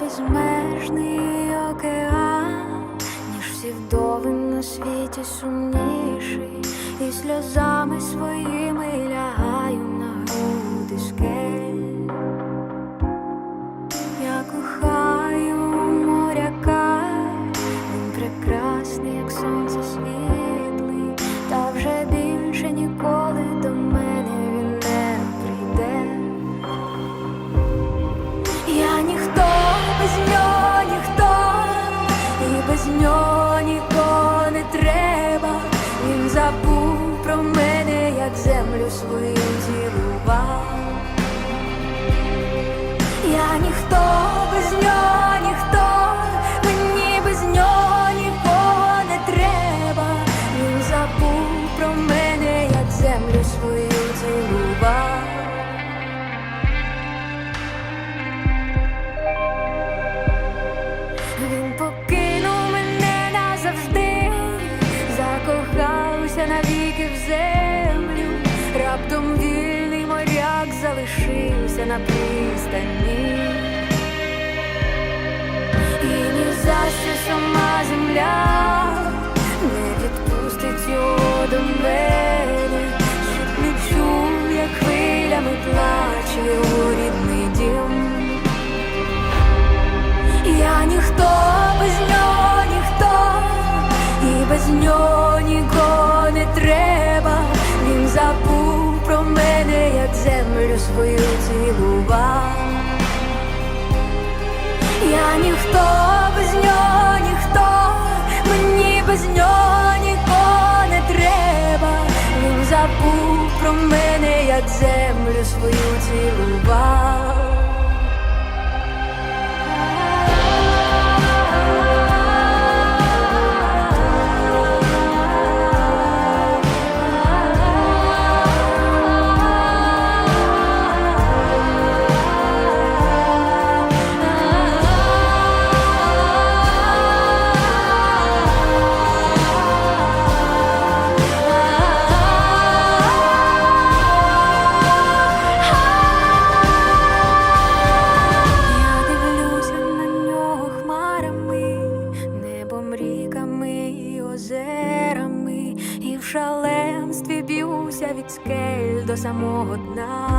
безмежний океан, ніж всі вдови на світі сумніший, і сльозами своїми без нього нікого моряк залишився на пристані. І ні за що сама земля не відпустить його до мене, щоб не чув, як хвилями плаче його рідний дім. Я ніхто без нього, ніхто, і без нього землю свою цілував. Я ніхто без нього, ніхто, мені без нього нікого не треба. Він забув про мене, як землю свою цілував. Озерами, і в шаленстві б'юся від скель до самого дна.